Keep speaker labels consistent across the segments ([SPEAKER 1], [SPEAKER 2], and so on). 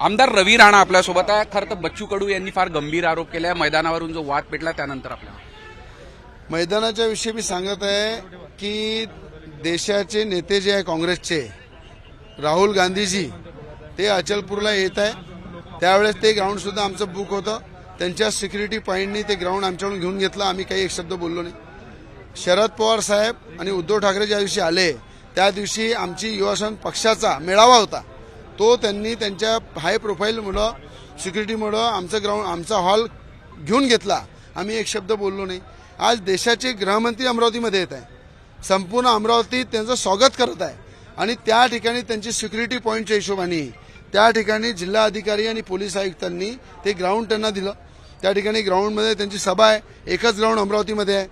[SPEAKER 1] आमदार रवी राणा आपल्यासोबत आहे. खरं तर बच्चू कडू यांनी फार गंभीर आरोप केले आहे. मैदानावरून जो वाद पेटला त्यानंतर आपल्या
[SPEAKER 2] मैदानाच्या विषयी मी सांगत आहे की देशाचे नेते जे आहे काँग्रेसचे राहुल गांधीजी ते अचलपूरला येत आहे. त्यावेळेस ते ग्राउंड सुद्धा आमचं बुक होतं. त्यांच्या सिक्युरिटी पॉईंटनी ते ग्राउंड आमच्याकडून घेऊन घेतलं. आम्ही काही एक शब्द बोललो नाही. शरद पवार साहेब आणि उद्धव ठाकरे ज्या दिवशी आले त्या दिवशी आमची युवासन पक्षाचा मेळावा होता. तो त्यांनी त्यांच्या हाय प्रोफाईलमुळं सिक्युरिटीमुळं आमचं ग्राउंड आमचा हॉल घेऊन घेतला. आम्ही एक शब्द बोललो नाही. आज देशाचे गृहमंत्री अमरावतीमध्ये येत आहे. संपूर्ण अमरावती त्यांचं स्वागत करत आहे. आणि त्या ठिकाणी त्यांची सिक्युरिटी पॉईंटच्या हिशोबाने त्या ठिकाणी जिल्हा अधिकारी आणि पोलीस आयुक्तांनी ते ग्राउंड त्यांना दिलं. त्या ठिकाणी ग्राउंडमध्ये त्यांची सभा आहे. एकच ग्राउंड अमरावतीमध्ये आहे.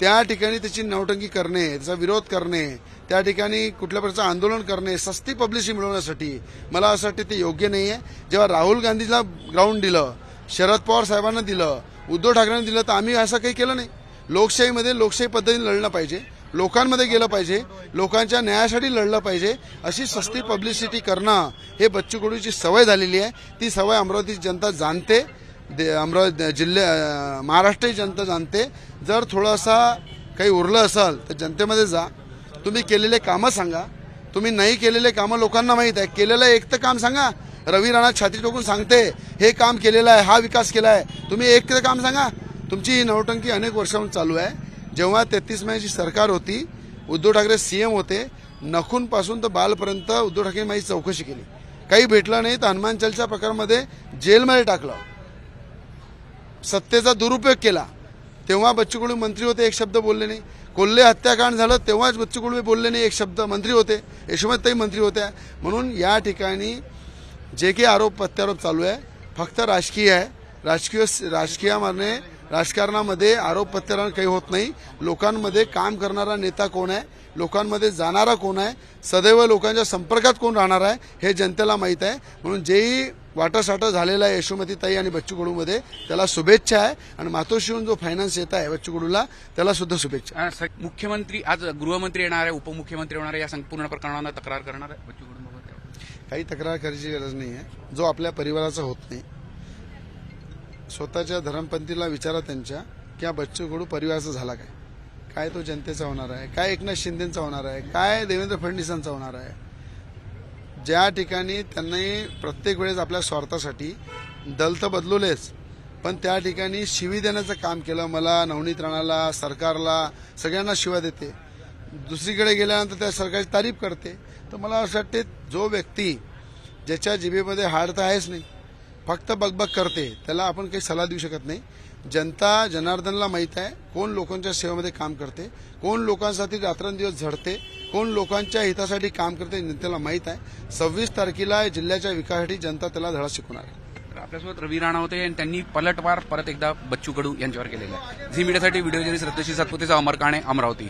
[SPEAKER 2] त्या ठिकाणी त्याची नवटंकी करणे त्याचा विरोध करणे त्या ठिकाणी कुठल्या प्रकारचं आंदोलन करणे सस्ती पब्लिसिटी मिळवण्यासाठी मला असं वाटतं ते योग्य नाही आहे जेव्हा राहुल गांधीला ग्राउंड दिलं शरद पवार साहेबांना दिलं उद्धव ठाकरेंना दिलं तर आम्ही असं काही केलं नाही. लोकशाहीमध्ये लोकशाही पद्धतीने लढलं पाहिजे लोकांमध्ये गेलं पाहिजे लोकांच्या न्यायासाठी लढलं पाहिजे अशी सस्ती पब्लिसिटी करणं हे बच्चू कडूची सवय झालेली आहे. ती सवय अमरावतीची जनता जाणते. अमरावती जिल्हे महाराष्ट्रीय जनता जाणते. जर थोडासा काही उरलं असाल तर जनतेमध्ये जा. तुम्ही केलेले कामं सांगा. तुम्ही नाही केलेले कामं लोकांना माहीत आहे. केलेलं एक तर काम सांगा. रवी राणा छाती टोकून सांगते हे काम केलेलं आहे हा विकास केला आहे. तुम्ही एक तर काम सांगा. तुमची ही नवटंकी अनेक वर्षाहून चालू आहे. जेव्हा तेहतीस मेची सरकार होती उद्धव ठाकरे सीएम होते नखूनपासून तर बालपर्यंत उद्धव ठाकरे माझी चौकशी केली. काही भेटलं नाही तर हनुमानचलच्या प्रकारामध्ये जेलमध्ये टाकलं. सत्तेचा दुरुपयोग केला. तेव्हा बच्चू कडू मंत्री होते एक शब्द बोलले नाही. कोल्हे हत्याकांड झालं तेव्हाच बच्चू कडू बोलले नाही एक शब्द मंत्री होते यशोमतताई मंत्री होत्या. म्हणून या ठिकाणी जे काही आरोप प्रत्यारोप चालू आहे फक्त राजकीय आहे. राजकीय राजकीयामध्ये राजकारणामध्ये आरोप प्रत्यारोप काही होत नाही. लोकांमध्ये काम करणारा नेता कोण आहे? लोकांमध्ये जाणारा कोण आहे? सदैव लोकांच्या संपर्कात कोण राहणार आहे? हे जनतेला माहीत आहे. म्हणून जेही वाटासाटा झालेला आहे यशोमतीताई आणि बच्चू कडूमध्ये त्याला शुभेच्छा आहे. आणि मातोश्रीहून जो फायनान्स येत आहे बच्चू कडूला त्याला सुद्धा शुभेच्छा.
[SPEAKER 1] मुख्यमंत्री आज गृहमंत्री येणार आहे उपमुख्यमंत्री होणार आहे या संपूर्ण प्रकरणावर तक्रार करणार आहे बच्चू कडूंबाबत
[SPEAKER 2] काही तक्रार करायची गरज नाही आहे. जो आपल्या परिवाराचा होत नाही. स्वतःच्या धर्मपंथीला विचारा त्यांच्या की हा बच्चू कडू परिवाराचा झाला काय? काय तो जनतेचा होणार आहे? काय एकनाथ शिंदेचा होणार आहे? काय देवेंद्र फडणवीसांचा होणार आहे? ज्या ठिकाणी त्यांनी प्रत्येक वेळेस आपल्या स्वार्थासाठी दल तर बदलवलेच पण त्या ठिकाणी शिवी देण्याचं काम केलं मला नवनीत राणाला सरकारला सगळ्यांना शिवा देते. दुसरीकडे गेल्यानंतर त्या सरकारची तारीफ करते. तर मला असं वाटते जो व्यक्ती ज्याच्या जिभेमध्ये हाड तर आहेच नाही फक्त बकबक करते त्याला आपण काही सल्ला देऊ शकत नाही. जनता जनार्दनला माहीत आहे कोण लोकांच्या सेवेमध्ये काम करते कोण लोकांसाठी रात्रंदिवस झडते कोण लोकांच्या हितासाठी काम करते जनतेला माहीत आहे. सव्वीस तारखेला जिल्ह्याच्या विकासासाठी जनता त्याला धडा शिकवणार आहे.
[SPEAKER 1] तर आपल्यासोबत रवी राणा होते आणि त्यांनी पलटवार परत एकदा बच्चू कडू यांच्यावर केलेला आहे. झी मीडियासाठी व्हिडिओ जर्नलिस्ट रत्नश्री सातपुतेचा अमर काणे अमरावती.